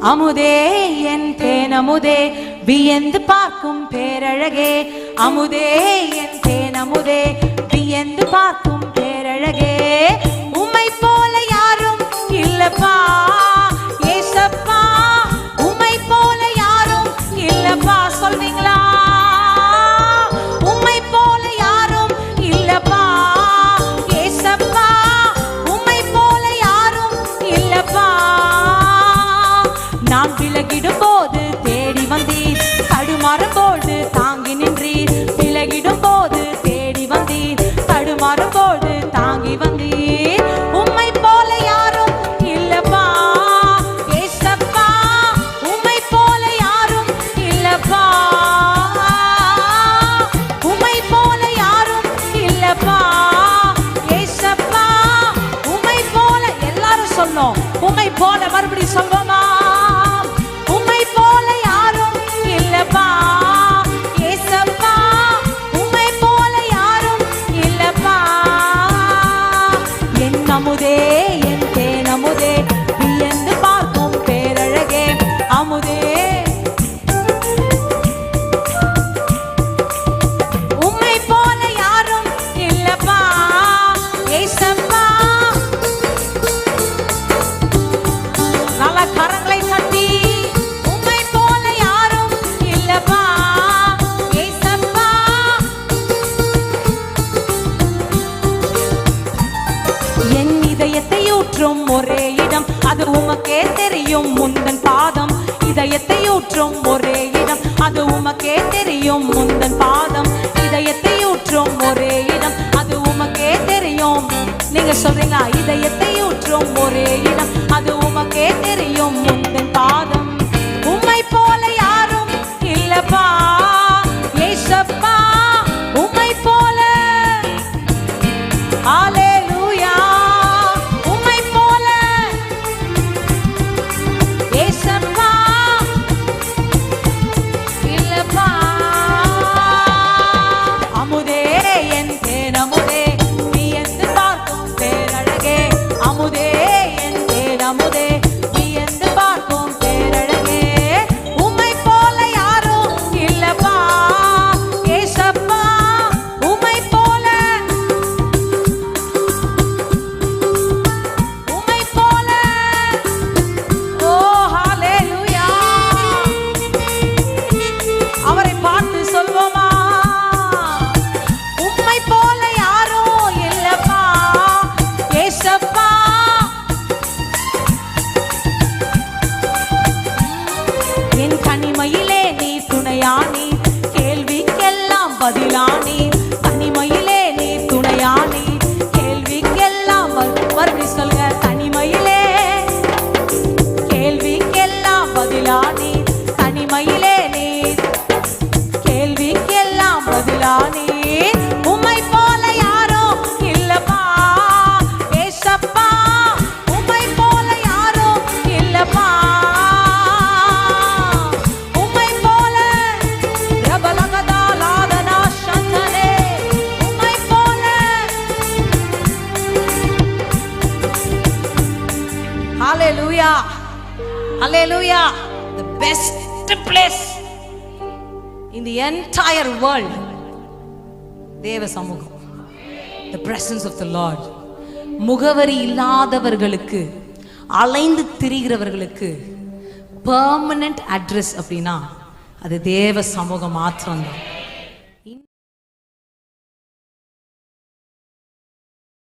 அமுதே என் தேன் அமுதே வியந்து பார்க்கும் பேரழகே. அமுதே என் தேன் அமுதே வியந்து பார்க்கும் பேரழகே. விலகிடும் போது தேடி வந்தீர். தடுமாறும் போது தாங்கி நின்றீர். விலகிடும் போது தேடி வந்தீர். தடுமாறும் போது தாங்கி வந்தீர். உம்மை போல யாரும் இல்லப்பா ஏசப்பா. உம்மை போல யாரும் இல்லப்பா. உம்மை போல யாரும் இல்லப்பா ஏசப்பா. உம்மை போல எல்லாரும் சொன்னோம். உம்மை போல மறுபடியும் சொல்வோமா? என் தெரியும் முந்தன் பாதம். இதயத்தை ஊற்றும் ஒரே இடம். அது உமக்கே தெரியும் முந்தன் பாதம். இதயத்தை ஊற்றும் ஒரே இடம். அது உமக்கே தெரியும். நீங்க சொல்றீங்களா? இதயத்தை ஊற்றும் ஒரே இடம். அது உமக்கே தெரியும் ஹalleluya The best place in the entire world. தேவ சமூகம் the presence of the Lord. முகவரி இல்லாதவர்களுக்கு அலைந்து திரிகிறவர்களுக்கு பெர்மனன்ட் அட்ரஸ் அப்படின்னா அது தேவ சமூகம் மாத்திரம்தான்